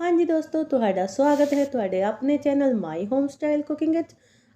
ਹਾਂਜੀ ਦੋਸਤੋ, ਤੁਹਾਡਾ ਸਵਾਗਤ ਹੈ ਤੁਹਾਡੇ ਆਪਣੇ channel my home style cooking ਵਿੱਚ।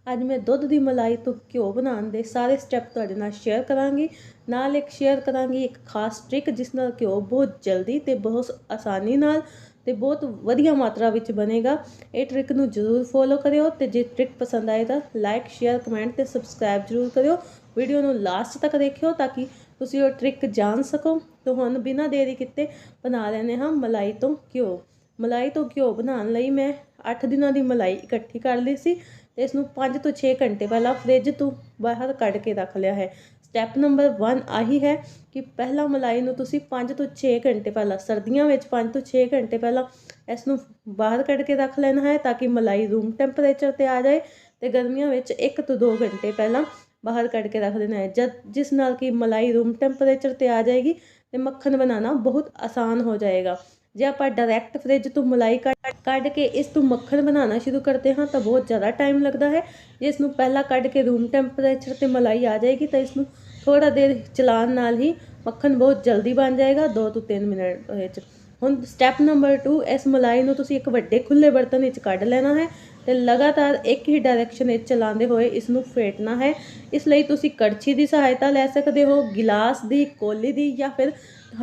ਅੱਜ ਮੈਂ ਦੁੱਧ ਦੀ ਮਲਾਈ ਤੋਂ ਘਿਓ ਬਣਾਉਣ ਦੇ ਸਾਰੇ ਸਟੈਪ ਤੁਹਾਡੇ ਨਾਲ ਸ਼ੇਅਰ ਕਰਾਂਗੀ। ਨਾਲ ਇੱਕ ਸ਼ੇਅਰ ਕਰਾਂਗੀ ਇੱਕ ਖਾਸ ਟ੍ਰਿਕ ਜਿਸ ਨਾਲ ਘਿਓ ਬਹੁਤ ਜਲਦੀ ਤੇ ਬਹੁਤ ਆਸਾਨੀ ਨਾਲ ਤੇ ਬਹੁਤ ਵਧੀਆ ਮਾਤਰਾ ਵਿੱਚ ਬਣੇਗਾ। ਇਹ ਟ੍ਰਿਕ ਨੂੰ ਜ਼ਰੂਰ ਫੋਲੋ ਕਰਿਓ ਤੇ ਜੇ ਟ੍ਰਿਕ ਪਸੰਦ ਆਏ ਤਾਂ ਲਾਈਕ ਸ਼ੇਅਰ ਕਮੈਂਟ ਤੇ ਸਬਸਕ੍ਰਾਈਬ ਜ਼ਰੂਰ ਕਰਿਓ। ਵੀਡੀਓ ਨੂੰ ਲਾਸਟ ਤੱਕ ਦੇਖਿਓ ਤਾਂ ਕਿ ਤੁਸੀਂ ਉਹ ਟ੍ਰਿਕ ਜਾਣ ਸਕੋ। ਤਾਂ ਹੁਣ ਬਿਨਾਂ ਦੇਰੀ ਕੀਤੇ ਬਣਾ ਲੈਣੇ ਹਾਂ ਮਲਾਈ ਤੋਂ ਘਿਓ। ਮਲਾਈ ਤੋਂ ਘਿਓ ਬਣਾਉਣ ਲਈ ਮੈਂ 8 ਦਿਨਾਂ ਦੀ ਮਲਾਈ ਇਕੱਠੀ ਕਰ ਲਈ ਸੀ ਤੇ ਇਸ ਨੂੰ 5 ਤੋਂ 6 ਘੰਟੇ ਪਹਿਲਾਂ ਫ੍ਰਿਜ ਤੋਂ ਬਾਹਰ ਕੱਢ ਕੇ ਰੱਖ ਲਿਆ ਹੈ। ਸਟੈਪ ਨੰਬਰ 1 ਆਹੀ ਹੈ ਕਿ ਪਹਿਲਾਂ ਮਲਾਈ ਨੂੰ ਤੁਸੀਂ 5 ਤੋਂ 6 ਘੰਟੇ ਪਹਿਲਾਂ, ਸਰਦੀਆਂ ਵਿੱਚ 5 ਤੋਂ 6 ਘੰਟੇ ਪਹਿਲਾਂ ਇਸ ਨੂੰ ਬਾਹਰ ਕੱਢ ਕੇ ਰੱਖ ਲੈਣਾ ਹੈ ਤਾਂ ਕਿ ਮਲਾਈ ਰੂਮ ਟੈਂਪਰੇਚਰ ਤੇ ਆ ਜਾਏ ਤੇ ਗਰਮੀਆਂ ਵਿੱਚ 1 ਤੋਂ 2 ਘੰਟੇ ਪਹਿਲਾਂ ਬਾਹਰ ਕੱਢ ਕੇ ਰੱਖ ਦੇਣਾ ਹੈ। ਜਦ ਜਿਸ ਨਾਲ ਕਿ ਮਲਾਈ ਰੂਮ ਟੈਂਪਰੇਚਰ ਤੇ ਆ ਜਾਏਗੀ ਤੇ ਮੱਖਣ ਬਣਾਉਣਾ ਬਹੁਤ ਆਸਾਨ ਹੋ ਜਾਏਗਾ। ਜੇ ਆਪਾਂ ਡਾਇਰੈਕਟ ਫ੍ਰਿਜ ਤੋਂ ਮਲਾਈ ਕੱਢ ਕੱਢ ਕੇ ਇਸ ਤੋਂ ਮੱਖਣ ਬਣਾਉਣਾ ਸ਼ੁਰੂ ਕਰਦੇ ਹਾਂ, ਤਾਂ ਬਹੁਤ ਜ਼ਿਆਦਾ ਟਾਈਮ ਲੱਗਦਾ ਹੈ। ਜੇ ਇਸ ਨੂੰ ਪਹਿਲਾਂ ਕੱਢ ਕੇ ਰੂਮ ਟੈਂਪਰੇਚਰ ਤੇ ਮਲਾਈ ਆ ਜਾਏਗੀ, ਤਾਂ ਇਸ ਨੂੰ ਥੋੜਾ ਦੇਰ ਚਲਾਉਣ ਨਾਲ ਹੀ ਮੱਖਣ ਬਹੁਤ ਜਲਦੀ ਬਣ ਜਾਏਗਾ 2 ਤੋਂ 3 ਮਿੰਟ ਵਿੱਚ। ਹੁਣ ਸਟੈਪ ਨੰਬਰ 2 ਇਸ ਮਲਾਈ ਨੂੰ ਤੁਸੀਂ ਇੱਕ ਵੱਡੇ ਖੁੱਲੇ ਬਰਤਨ ਵਿੱਚ ਕੱਢ ਲੈਣਾ ਹੈ ਤੇ ਲਗਾਤਾਰ ਇੱਕ ਹੀ ਡਾਇਰੈਕਸ਼ਨ ਵਿੱਚ ਚਲਾਉਂਦੇ ਹੋਏ ਇਸ ਨੂੰ ਫੇਟਣਾ ਹੈ। ਇਸ ਲਈ ਤੁਸੀਂ ਕੜਛੀ ਦੀ ਸਹਾਇਤਾ ਲੈ ਸਕਦੇ ਹੋ, ਗਿਲਾਸ ਦੀ, ਕੋਲੀ ਦੀ ਜਾਂ ਫਿਰ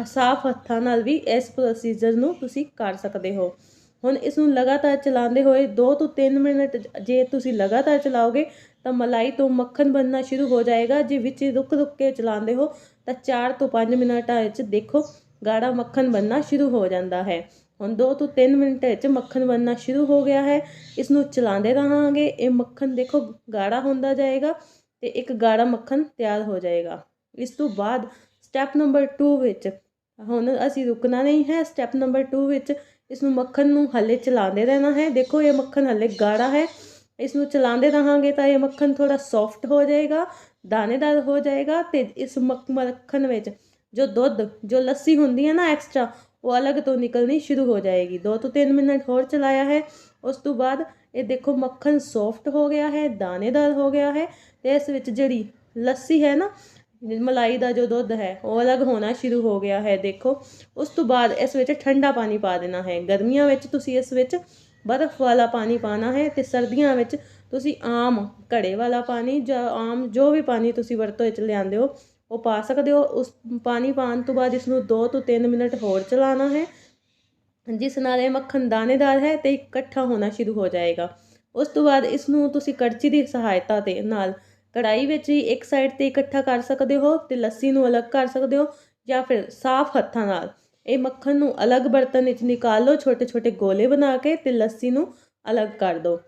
ਸਾਫ਼ ਹੱਥਾਂ ਨਾਲ ਵੀ ਇਸ ਪ੍ਰੋਸੀਜਰ ਨੂੰ ਤੁਸੀਂ ਕਰ ਸਕਦੇ ਹੋ। ਹੁਣ ਇਸ ਨੂੰ ਲਗਾਤਾਰ ਚਲਾਉਂਦੇ ਹੋਏ 2 ਤੋਂ 3 ਮਿੰਟ ਜੇ ਤੁਸੀਂ ਲਗਾਤਾਰ ਚਲਾਓਗੇ, ਤਾਂ ਮਲਾਈ ਤੋਂ ਮੱਖਣ ਬਣਨਾ ਸ਼ੁਰੂ ਹੋ ਜਾਏਗਾ। ਜੇ ਵਿੱਚ ਰੁਕ ਰੁਕ ਕੇ ਚਲਾਉਂਦੇ ਹੋ, ਤਾਂ 4 ਤੋਂ 5 ਮਿੰਟਾਂ ਵਿੱਚ ਦੇਖੋ, ਗਾੜਾ ਮੱਖਣ ਬਣਨਾ ਸ਼ੁਰੂ ਹੋ ਜਾਂਦਾ ਹੈ। ਹੁਣ 2 ਤੋਂ 3 ਮਿੰਟ ਵਿੱਚ ਮੱਖਣ ਬਣਨਾ ਸ਼ੁਰੂ ਹੋ ਗਿਆ ਹੈ। ਇਸ ਨੂੰ ਚਲਾਉਂਦੇ ਰਹਾਂਗੇ। ਇਹ ਮੱਖਣ ਦੇਖੋ, ਗਾੜਾ ਹੁੰਦਾ ਜਾਏਗਾ ਤੇ ਇੱਕ ਗਾੜਾ ਮੱਖਣ ਤਿਆਰ ਹੋ ਜਾਏਗਾ। ਇਸ ਤੋਂ ਬਾਅਦ ਸਟੈਪ ਨੰਬਰ 2 ਵਿੱਚ, ਹੁਣ ਅਸੀਂ ਰੁਕਣਾ ਨਹੀਂ ਹੈ। ਸਟੈਪ ਨੰਬਰ 2 ਵਿੱਚ ਇਸ ਨੂੰ ਮੱਖਣ ਨੂੰ ਹੱਲੇ ਚਲਾਉਂਦੇ ਰਹਿਣਾ ਹੈ। ਦੇਖੋ, ਇਹ ਮੱਖਣ ਹੱਲੇ ਗਾੜਾ ਹੈ। ਇਸ ਨੂੰ ਚਲਾਉਂਦੇ ਰਹਾਂਗੇ ਤਾਂ ਇਹ ਮੱਖਣ ਥੋੜਾ ਸੌਫਟ ਹੋ ਜਾਏਗਾ, ਦਾਣੇਦਾਰ ਹੋ ਜਾਏਗਾ ਤੇ ਇਸ ਮੱਖਣ ਵਿੱਚ ਜੋ ਦੁੱਧ, ਜੋ ਲੱਸੀ ਹੁੰਦੀ ਹੈ ਨਾ ਐਕਸਟਰਾ ਉਹ ਅਲੱਗ ਤੋਂ ਨਿਕਲਣੀ ਸ਼ੁਰੂ ਹੋ ਜਾਏਗੀ। 2 ਤੋਂ 3 ਮਿੰਟ ਹੋਰ ਚਲਾਇਆ ਹੈ। ਉਸ ਤੋਂ ਬਾਅਦ ਇਹ ਦੇਖੋ ਮੱਖਣ ਸੌਫਟ ਹੋ ਗਿਆ ਹੈ, ਦਾਣੇਦਾਰ ਹੋ ਗਿਆ ਹੈ ਤੇ ਇਸ ਵਿੱਚ ਜਿਹੜੀ ਲੱਸੀ ਹੈ ਨਾ ਮਲਾਈ ਦਾ ਜੋ ਦੁੱਧ ਹੈ, ਉਹ ਅਲੱਗ ਹੋਣਾ ਸ਼ੁਰੂ ਹੋ ਗਿਆ ਹੈ, ਦੇਖੋ। ਉਸ ਤੋਂ ਬਾਅਦ ਇਸ ਵਿੱਚ ਠੰਡਾ ਪਾਣੀ ਪਾ ਦੇਣਾ ਹੈ। ਗਰਮੀਆਂ ਵਿੱਚ ਤੁਸੀਂ ਇਸ ਵਿੱਚ ਬਰਫ਼ ਵਾਲਾ ਪਾਣੀ ਪਾਣਾ ਹੈ ਤੇ ਸਰਦੀਆਂ ਵਿੱਚ ਤੁਸੀਂ ਆਮ ਘੜੇ ਵਾਲਾ ਪਾਣੀ ਜਾਂ ਆਮ ਜੋ ਵੀ ਪਾਣੀ ਤੁਸੀਂ ਵਰਤੋਂ ਵਿੱਚ ਲਿਆਂਦੇ ਹੋ, ਉਹ ਪਾ ਸਕਦੇ ਹੋ। ਉਸ ਪਾਣੀ ਪਾਣ ਤੋਂ ਬਾਅਦ ਇਸ ਨੂੰ 2 ਤੋਂ 3 ਮਿੰਟ ਹੋਰ ਚਲਾਉਣਾ ਹੈ, ਜਿਸ ਨਾਲ ਇਹ ਮੱਖਣ ਦਾਣੇਦਾਰ ਹੈ ਤੇ ਇਕੱਠਾ ਹੋਣਾ ਸ਼ੁਰੂ ਹੋ ਜਾਏਗਾ। ਉਸ ਤੋਂ ਬਾਅਦ ਇਸ ਨੂੰ ਤੁਸੀਂ ਕੜਚੀ ਦੀ ਸਹਾਇਤਾ ਤੇ ਨਾਲ ਕੜਾਈ ਵਿੱਚ ਹੀ ਇੱਕ ਸਾਈਡ ਤੇ ਇਕੱਠਾ ਕਰ ਸਕਦੇ ਹੋ ਤੇ ਲੱਸੀ ਨੂੰ ਅਲੱਗ ਕਰ ਸਕਦੇ ਹੋ ਜਾਂ ਫਿਰ ਸਾਫ਼ ਹੱਥਾਂ ਨਾਲ। ਇਹ ਮੱਖਣ ਨੂੰ ਅਲੱਗ ਬਰਤਨ ਵਿੱਚ ਨਿਕਾਲ ਲਓ ਛੋਟੇ ਛੋਟੇ ਗੋਲੇ ਬਣਾ ਕੇ ਤੇ ਲੱਸੀ ਨੂੰ ਅਲੱਗ ਕਰ ਦਿਓ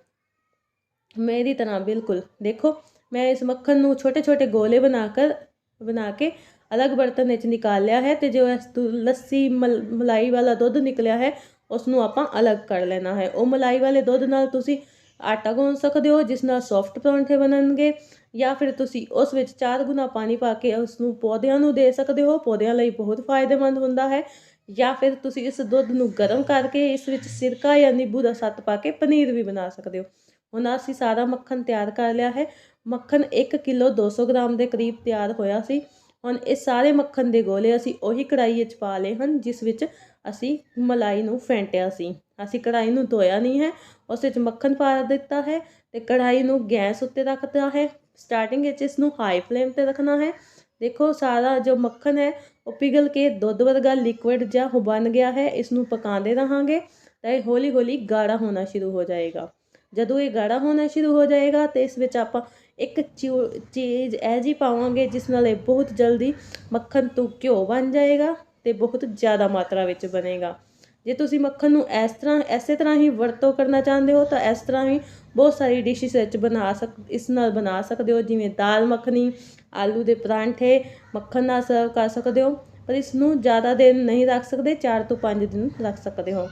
ਮੇਰੀ ਤਰ੍ਹਾਂ ਬਿਲਕੁਲ। ਦੇਖੋ, ਮੈਂ ਇਸ ਮੱਖਣ ਨੂੰ ਛੋਟੇ ਛੋਟੇ ਗੋਲੇ ਬਣਾ ਕਰ ਬਣਾ ਕੇ ਅਲੱਗ ਬਰਤਨ ਵਿੱਚ ਨਿਕਾਲਿਆ ਹੈ ਤੇ ਜੋ ਇਸ ਤੋਂ ਲੱਸੀ ਮਲਾਈ ਵਾਲਾ ਦੁੱਧ ਨਿਕਲਿਆ ਹੈ ਉਸ ਨੂੰ ਆਪਾਂ ਅਲੱਗ ਕਰ ਲੈਣਾ ਹੈ। ਉਹ ਮਲਾਈ ਵਾਲੇ ਦੁੱਧ ਨਾਲ ਤੁਸੀਂ ਆਟਾ ਗੁੰਨ ਸਕਦੇ ਹੋ, ਜਿਸ ਨਾਲ ਸੌਫਟ ਪਰੌਂਠੇ ਬਣਨਗੇ ਜਾਂ ਫਿਰ ਤੁਸੀਂ ਉਸ ਵਿੱਚ ਚਾਰ ਗੁਣਾ ਪਾਣੀ ਪਾ ਕੇ ਉਸ ਨੂੰ ਪੌਦਿਆਂ ਨੂੰ ਦੇ ਸਕਦੇ ਹੋ, ਪੌਦਿਆਂ ਲਈ ਬਹੁਤ ਫਾਇਦੇਮੰਦ ਹੁੰਦਾ ਹੈ। ਜਾਂ ਫਿਰ ਤੁਸੀਂ ਇਸ ਦੁੱਧ ਨੂੰ ਗਰਮ ਕਰਕੇ ਇਸ ਵਿੱਚ ਸਿਰਕਾ ਜਾਂ ਨਿੰਬੂ ਦਾ ਸੱਤ ਪਾ ਕੇ ਪਨੀਰ ਵੀ ਬਣਾ ਸਕਦੇ ਹੋ। ਹੁਣ ਅਸੀਂ ਸਾਰਾ ਮੱਖਣ ਤਿਆਰ ਕਰ ਲਿਆ ਹੈ। ਮੱਖਣ 1 ਕਿਲੋ 200 ਗ੍ਰਾਮ ਦੇ ਕਰੀਬ ਤਿਆਰ ਹੋਇਆ ਸੀ। ਹੁਣ ਇਹ ਸਾਰੇ ਮੱਖਣ ਦੇ ਗੋਲੇ ਅਸੀਂ ਉਹੀ ਕੜਾਈ ਵਿੱਚ ਪਾ ਲਏ ਹਨ, ਜਿਸ ਵਿੱਚ ਅਸੀਂ ਮਲਾਈ ਨੂੰ ਫੈਂਟਿਆ ਸੀ। ਅਸੀਂ ਕੜਾਈ ਨੂੰ ਧੋਇਆ ਨਹੀਂ ਹੈ, ਉਸ ਵਿੱਚ ਮੱਖਣ ਪਾ ਦਿੱਤਾ ਹੈ ਤੇ ਕੜਾਈ ਨੂੰ ਗੈਸ ਉੱਤੇ ਰੱਖਦਾ ਹੈ। ਸਟਾਰਟਿੰਗ ਵਿੱਚ ਇਸ ਨੂੰ ਹਾਈ ਫਲੇਮ ਤੇ ਰੱਖਣਾ ਹੈ। ਦੇਖੋ, ਸਾਰਾ ਜੋ ਮੱਖਣ ਹੈ, ਉਹ ਪਿਘਲ ਕੇ ਦੁੱਧ ਵਰਗਾ ਲਿਕੁਇਡ ਜਾਂ ਹੋ ਬਣ ਗਿਆ ਹੈ। ਇਸ ਨੂੰ ਪਕਾਉਂਦੇ ਰਹਾਂਗੇ ਤਾਂ ਇਹ ਹੌਲੀ ਹੌਲੀ ਗਾੜਾ ਹੋਣਾ ਸ਼ੁਰੂ ਹੋ ਜਾਏਗਾ। ਜਦੋਂ ਇਹ ਗਾੜਾ ਹੋਣਾ ਸ਼ੁਰੂ ਹੋ ਜਾਏਗਾ ਤੇ ਇਸ ਵਿੱਚ ਆਪਾਂ ਇੱਕ ਚੀਜ਼ ਇਹ ਜੀ ਪਾਵਾਂਗੇ ਜਿਸ ਨਾਲ ਇਹ ਬਹੁਤ ਜਲਦੀ ਮੱਖਣ ਤੋਂ ਘਿਓ ਬਣ ਜਾਏਗਾ ਤੇ ਬਹੁਤ ਜ਼ਿਆਦਾ ਮਾਤਰਾ ਵਿੱਚ ਬਣੇਗਾ। ਜੇ ਤੁਸੀਂ ਮੱਖਣ ਨੂੰ ਇਸ ਤਰ੍ਹਾਂ, ਇਸੇ ਤਰ੍ਹਾਂ ਹੀ ਵਰਤੋਂ ਕਰਨਾ ਚਾਹੁੰਦੇ ਹੋ, ਤਾਂ ਇਸ ਤਰ੍ਹਾਂ ਹੀ ਬਹੁਤ ਸਾਰੀ ਡਿਸ਼ਿਸ ਵਿੱਚ ਬਣਾ ਸਕ, ਇਸ ਨਾਲ ਬਣਾ ਸਕਦੇ ਹੋ, ਜਿਵੇਂ ਦਾਲ ਮੱਖਣੀ, ਆਲੂ ਦੇ ਪਰਾਂਠੇ, ਮੱਖਣ ਨਾਲ ਸਰਵ ਕਰ ਸਕਦੇ ਹੋ, ਪਰ ਇਸ ਨੂੰ ਜ਼ਿਆਦਾ ਦਿਨ ਨਹੀਂ ਰੱਖ ਸਕਦੇ 4 ਤੋਂ 5 ਦਿਨ ਰੱਖ ਸਕਦੇ ਹੋ।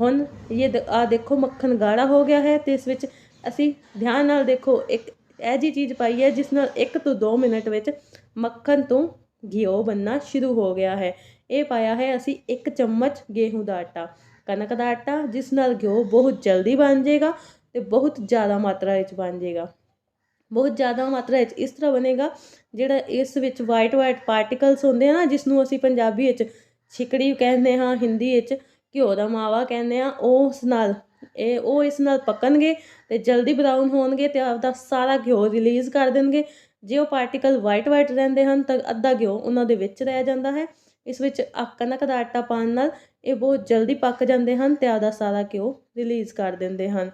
ਹੁਣ ਇਹ ਆ ਦੇਖੋ, ਮੱਖਣ ਗਾੜਾ ਹੋ ਗਿਆ ਹੈ, ਤੇ ਇਸ ਵਿੱਚ ਅਸੀਂ ਧਿਆਨ ਨਾਲ ਦੇਖੋ, ਇੱਕ ਇਹ ਜੀ ਚੀਜ਼ ਪਾਈ ਹੈ, ਜਿਸ ਨਾਲ 1 ਤੋਂ 2 ਮਿੰਟ ਵਿੱਚ ਮੱਖਣ ਤੋਂ ਘਿਓ ਬੰਨਣਾ ਸ਼ੁਰੂ ਹੋ ਗਿਆ ਹੈ। ਇਹ ਪਾਇਆ ਹੈ, ਅਸੀਂ ਇੱਕ ਚਮਚ ਗੇਹੂੰ ਦਾ ਆਟਾ। ਕਣਕ ਦਾ ਆਟਾ, ਜਿਸ ਨਾਲ ਘਿਓ ਬਹੁਤ ਜਲਦੀ ਬਣ ਜਾਏਗਾ ਅਤੇ ਬਹੁਤ ਜ਼ਿਆਦਾ ਮਾਤਰਾ ਵਿੱਚ ਬਣ ਜਾਏਗਾ ਬਹੁਤ ਜ਼ਿਆਦਾ ਮਾਤਰਾ ਵਿੱਚ ਇਸ ਤਰ੍ਹਾਂ ਬਣੇਗਾ, ਜਿਹੜਾ ਇਸ ਵਿੱਚ ਵਾਈਟ ਵਾਈਟ ਪਾਰਟੀਕਲਸ ਹੁੰਦੇ ਆ ਨਾ ਜਿਸ ਨੂੰ ਅਸੀਂ ਪੰਜਾਬੀ ਵਿੱਚ ਛਿਕੜੀ ਕਹਿੰਦੇ ਹਾਂ, ਹਿੰਦੀ ਵਿੱਚ ਘਿਓ ਦਾ ਮਾਵਾ ਕਹਿੰਦੇ ਆ ਉਹ ਉਸ ਨਾਲ ਇਹ, ਉਹ ਇਸ ਨਾਲ ਪੱਕਣਗੇ ਤੇ ਜਲਦੀ ਬਰਾਊਨ ਹੋਣਗੇ ਤੇ ਆਪਦਾ ਸਾਰਾ ਘਿਓ ਰਿਲੀਜ਼ ਕਰ ਦੇਣਗੇ। ਜੇ ਉਹ ਪਾਰਟੀਕਲ ਵਾਈਟ ਵਾਈਟ ਰਹਿੰਦੇ ਹਨ, ਤਾਂ ਅੱਧਾ ਘਿਓ ਉਹਨਾਂ ਦੇ ਵਿੱਚ ਰਹਿ ਜਾਂਦਾ ਹੈ। ਇਸ ਵਿੱਚ ਆ ਕਣਕ ਦਾ ਆਟਾ ਪਾਉਣ ਨਾਲ ਇਹ ਬਹੁਤ ਜਲਦੀ ਪੱਕ ਜਾਂਦੇ ਹਨ ਅਤੇ ਆਪਦਾ ਸਾਰਾ ਘਿਓ ਰਿਲੀਜ਼ ਕਰ ਦਿੰਦੇ ਹਨ।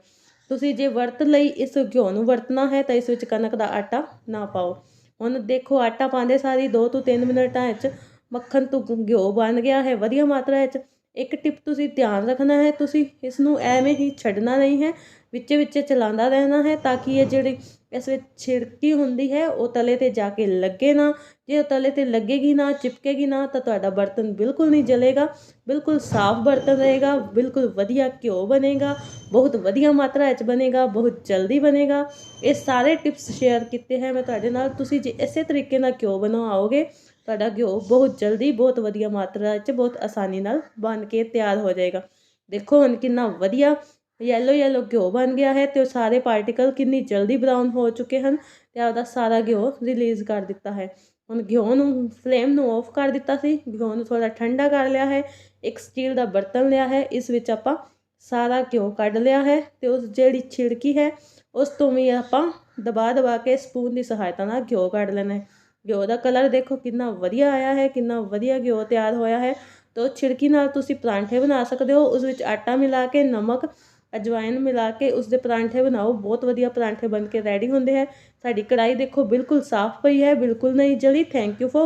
ਤੁਸੀਂ ਜੇ ਵਰਤ ਲਈ ਇਸ ਘਿਓ ਨੂੰ ਵਰਤਣਾ ਹੈ ਤਾਂ ਇਸ ਵਿੱਚ ਕਣਕ ਦਾ ਆਟਾ ਨਾ ਪਾਓ। ਹੁਣ ਦੇਖੋ ਆਟਾ ਪਾਉਂਦੇ ਸਾਰੀ 2 ਤੋਂ 3 ਮਿੰਟਾਂ ਵਿੱਚ ਮੱਖਣ ਤੋਂ ਘਿਓ ਬਣ ਗਿਆ ਹੈ, ਵਧੀਆ ਮਾਤਰਾ ਵਿੱਚ। ਇੱਕ ਟਿਪ ਤੁਸੀਂ ਧਿਆਨ ਰੱਖਣਾ ਹੈ, ਤੁਸੀਂ ਇਸ ਨੂੰ ਐਵੇਂ ਹੀ ਛੱਡਣਾ ਨਹੀਂ ਹੈ। ਵਿੱਚੇ ਵਿੱਚ ਚਲਾਉਂਦਾ ਰਹਿਣਾ ਹੈ ਤਾਂ ਕਿ ਇਹ ਜਿਹੜੀ ਇਸ ਵਿੱਚ ਛਿੜਕੀ ਹੁੰਦੀ ਹੈ, ਉਹ ਤਲੇ ਤੇ ਜਾ ਕੇ ਲੱਗੇ ਨਾ। ਜੇ ਉਹ ਤਲੇ ਤੇ ਲੱਗੇਗੀ ਨਾ, ਚਿਪਕੇਗੀ ਨਾ, ਤਾਂ ਤੁਹਾਡਾ ਬਰਤਨ ਬਿਲਕੁਲ ਨਹੀਂ ਜਲੇਗਾ, ਬਿਲਕੁਲ ਸਾਫ਼ ਬਰਤਨ ਰਹੇਗਾ, ਬਿਲਕੁਲ ਵਧੀਆ ਘਿਓ ਬਣੇਗਾ, ਬਹੁਤ ਵਧੀਆ ਮਾਤਰਾ ਵਿੱਚ ਬਣੇਗਾ, ਬਹੁਤ ਜਲਦੀ ਬਣੇਗਾ। ਇਹ ਸਾਰੇ ਟਿਪਸ ਸ਼ੇਅਰ ਕੀਤੇ ਹੈ ਮੈਂ ਤੁਹਾਡੇ ਨਾਲ। ਤੁਸੀਂ ਜੇ ਇਸੇ ਤਰੀਕੇ ਨਾਲ ਘਿਓ ਬਣਾਓਗੇ, ਤੁਹਾਡਾ ਘਿਓ ਬਹੁਤ ਜਲਦੀ, ਬਹੁਤ ਵਧੀਆ ਮਾਤਰਾ ਵਿੱਚ, ਬਹੁਤ ਆਸਾਨੀ ਨਾਲ ਬਣ ਕੇ ਤਿਆਰ ਹੋ ਜਾਏਗਾ। ਦੇਖੋ ਹੁਣ ਕਿੰਨਾ ਵਧੀਆ ਯੈਲੋ ਯੈਲੋ ਘਿਓ ਬਣ ਗਿਆ ਹੈ ਤੇ ਉਹ ਸਾਰੇ ਪਾਰਟੀਕਲ ਕਿੰਨੀ ਜਲਦੀ ਬਰਾਊਨ ਹੋ ਚੁੱਕੇ ਹਨ ਤੇ ਆਪਦਾ ਸਾਰਾ ਘਿਓ ਰਿਲੀਜ਼ ਕਰ ਦਿੱਤਾ ਹੈ। ਹੁਣ ਘਿਓ ਨੂੰ ਫਲੇਮ ਨੂੰ ਆਫ ਕਰ ਦਿੱਤਾ ਸੀ। ਘਿਓ ਨੂੰ ਥੋੜਾ ਠੰਡਾ ਕਰ ਲਿਆ ਹੈ। ਇੱਕ ਸਟੀਲ ਦਾ ਬਰਤਨ ਲਿਆ ਹੈ। ਇਸ ਵਿੱਚ ਆਪਾਂ ਸਾਰਾ ਘਿਓ ਕੱਢ ਲਿਆ ਹੈ ਤੇ ਉਸ ਜਿਹੜੀ ਛਿੜਕੀ ਹੈ, ਉਸ ਤੋਂ ਵੀ ਆਪਾਂ ਦਬਾ ਦਬਾ ਕੇ ਸਪੂਨ ਦੀ ਸਹਾਇਤਾ ਨਾਲ ਘਿਓ ਕੱਢ ਲੈਣਾ ਹੈ। ਘਿਓ ਦਾ ਕਲਰ ਦੇਖੋ ਕਿੰਨਾ ਵਧੀਆ ਆਇਆ ਹੈ, ਕਿੰਨਾ ਵਧੀਆ ਘਿਓ ਤਿਆਰ ਹੋਇਆ ਹੈ। ਤੋ ਛਿੜਕੀ ਨਾਲ ਤੁਸੀਂ ਪਰਾਂਠੇ ਬਣਾ ਸਕਦੇ ਹੋ। ਉਸ ਵਿੱਚ ਆਟਾ ਮਿਲਾ ਕੇ ਨਮਕ ਅਜਵਾਇਨ ਮਿਲਾ ਕੇ ਉਸ ਦੇ ਪਰਾਂਠੇ ਬਣਾਓ। ਬਹੁਤ ਵਧੀਆ ਪਰਾਂਠੇ ਬਣ ਕੇ ਰੈਡੀ ਹੁੰਦੇ ਹੈ। ਸਾਡੀ ਕੜਾਹੀ ਦੇਖੋ ਬਿਲਕੁਲ ਸਾਫ਼ ਪਈ ਹੈ, ਬਿਲਕੁਲ ਨਹੀਂ ਜਲੀ। Thank you for